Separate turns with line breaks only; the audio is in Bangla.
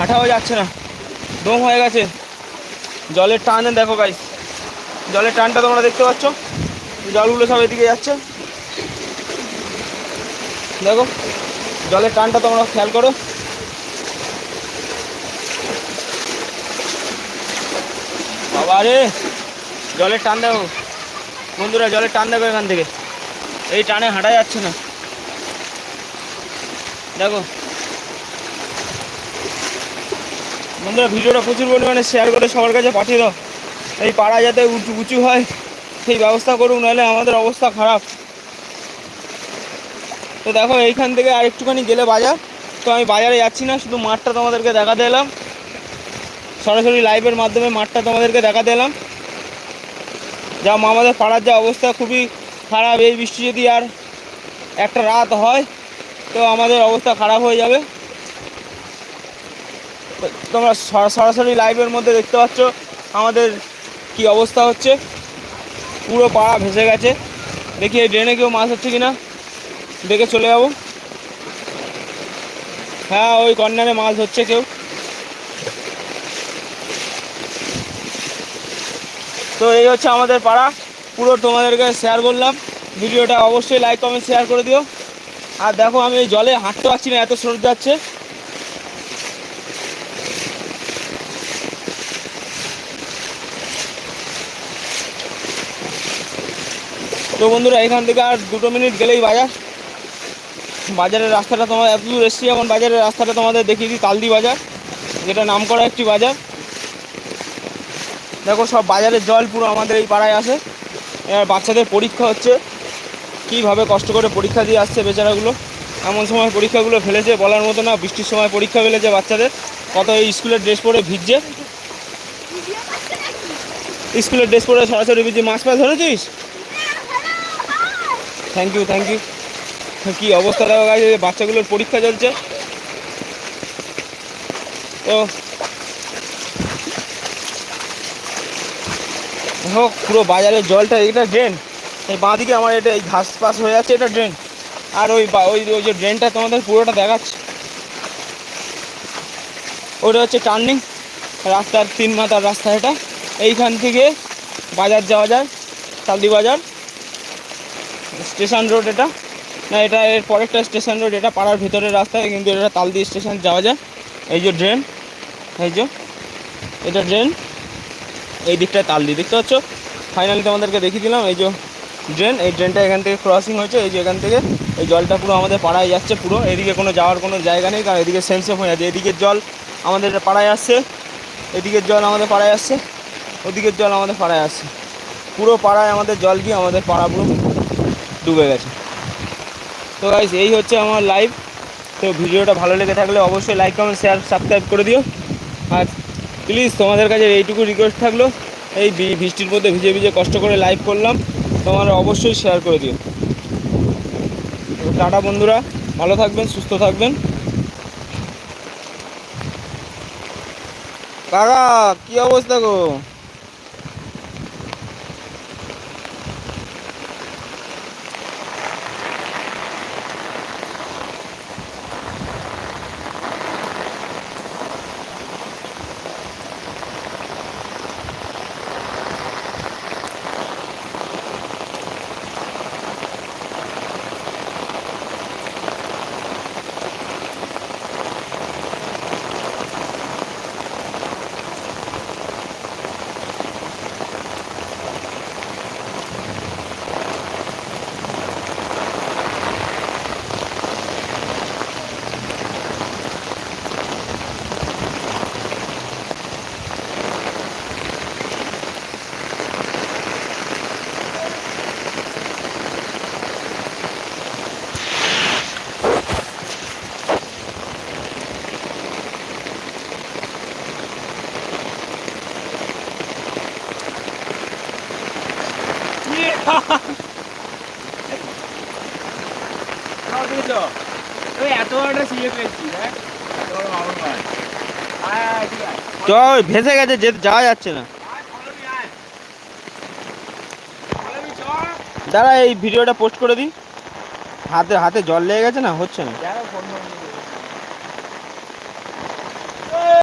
হাঁটাও যাচ্ছে না। দম হয়ে গেছে। জলের টানে দেখো গাইস জলের টানটা তোমরা দেখতে পাচ্ছ? জলগুলো সব এদিকে যাচ্ছে। দেখো, জলের টানটা তোমরা খেয়াল করো। বাবা জলের টান দেখো। বন্ধুরা, জলের টান দেখো এখান থেকে। এই টানে হাঁটা যাচ্ছে না। দেখো বন্ধুরা, ভিডিওটা প্রচুর পরিমাণে শেয়ার করে সবার কাছে পাঠিয়ে দাও। এই পাড়া যাতে উঁচু উঁচু হয়, সেই ব্যবস্থা করুক নাহলে আমাদের অবস্থা খারাপ। তো দেখো, এইখান থেকে আর একটুখানি গেলে বাজার। তো আমি বাজারে যাচ্ছি না, শুধু মাঠটা তোমাদেরকে দেখাতে এলাম। সরাসরি লাইভের মাধ্যমে মাঠটা তোমাদেরকে দেখাতে এলাম। যা আমাদের পাড়ার যা অবস্থা, খুবই খারাপ। এই বৃষ্টি যদি আর একটা রাত হয়, তো আমাদের অবস্থা খারাপ হয়ে যাবে। তোমরা সরা- সরাসরি লাইভের মধ্যে দেখতে পাচ্ছ আমাদের কি অবস্থা হচ্ছে। পুরো পাড়া ভেসে গেছে। দেখি এই ড্রেনে কেউ মাছ হচ্ছে কিনা। দেখে চলে যাব। হ্যাঁ ওই কর্নারে মাছ হচ্ছে কেউ। তো এই হচ্ছে আমাদের পাড়া। পুরো তোমাদেরকে শেয়ার করলাম। ভিডিওটা অবশ্যই লাইক কমেন্ট শেয়ার করে দিও। আর দেখো আমি এই জলে হাঁটতে পারছি না, এত স্রোত যাচ্ছে। তো বন্ধুরা, এখান থেকে আর দুটো মিনিট গেলেই বাজার। বাজারের রাস্তাটা তোমার এত দূর এসছি, এখন বাজারের রাস্তাটা তোমাদের দেখিয়ে দিই তালদি বাজার, যেটা নাম করা একটি বাজার। দেখো, সব বাজারের জল পুরো আমাদের এই পাড়ায় আসে। এবার বাচ্চাদের পরীক্ষা হচ্ছে, কীভাবে কষ্ট করে পরীক্ষা দিয়ে আসছে বেচারাগুলো। এমন সময় পরীক্ষাগুলো ফেলেছে, বলার মতো না, বৃষ্টির সময় পরীক্ষা ফেলেছে বাচ্চাদের। কত এই স্কুলের ড্রেস পরে ভিজছে। স্কুলের ড্রেস পরে সরাসরি ভিজে মাছ ফাছ ধরেছিস? থ্যাংক ইউ থ্যাংক ইউ কি অবস্থা দেখা গেছে বাচ্চাগুলোর পরীক্ষা চলছে। তো দেখো, পুরো বাজারের জলটা এটা ড্রেন এই বাঁদিকে আমার এটা এই ঘাস পাস হয়ে যাচ্ছে, এটা ড্রেন আর ওই ওই ওই যে ড্রেনটা তোমাদের পুরোটা দেখাচ্ছে। ওটা হচ্ছে টার্নিং রাস্তার তিন মাথার রাস্তা এটা। এইখান থেকে বাজার যাওয়া যায় তালদি বাজার। স্টেশন রোড এটা। না, এটা এর পরেরটা স্টেশন রোড, এটা পাড়ার ভিতরের রাস্তায় কিন্তু এটা তালদি স্টেশন যাওয়া যায়। এই যে ড্রেন, এই যে, এটা ড্রেন। এই দিকটায় তালদি দেখতে পাচ্ছ? ফাইনালি তোমাদেরকে দেখিয়ে দিলাম, এই যে ড্রেন, এই ড্রেনটা এখান থেকে ক্রসিং হয়েছে, এই যে এখান থেকে। এই জলটা পুরো আমাদের পাড়ায় যাচ্ছে পুরো, এদিকে কোনো যাওয়ার কোনো জায়গা নেই, কারণ এদিকে সেন্সেপ হয়ে যাচ্ছে এদিকের জল আমাদের পাড়ায় আসছে, এদিকের জল আমাদের পাড়ায় আসছে, ওদিকের জল আমাদের পাড়ায় আসছে। পুরো পাড়ায় আমাদের জল গিয়ে আমাদের পাড়া পুরো ডুবে গেছে। তো গাইজ এই হচ্ছে আমার লাইভ তো ভিডিওটা ভালো লেগে থাকলে অবশ্যই লাইক কমেন্ট শেয়ার সাবস্ক্রাইব করে দিও। আর প্লিজ তোমাদের কাছে এইটুকু রিকোয়েস্ট থাকল, এই বৃষ্টির মধ্যে ভিজে ভিজে কষ্ট করে লাইভ করলাম। তোমরা অবশ্যই শেয়ার করে দিও। টাটা বন্ধুরা, ভালো থাকবেন, সুস্থ থাকবেন। কাকা, কি অবস্থা গো? চ ভেসে গেছে, যে যাওয়া যাচ্ছে না। দাঁড়া, এই ভিডিওটা পোস্ট করে দিই। হাতে হাতে জল লেগে গেছে না, হচ্ছে না।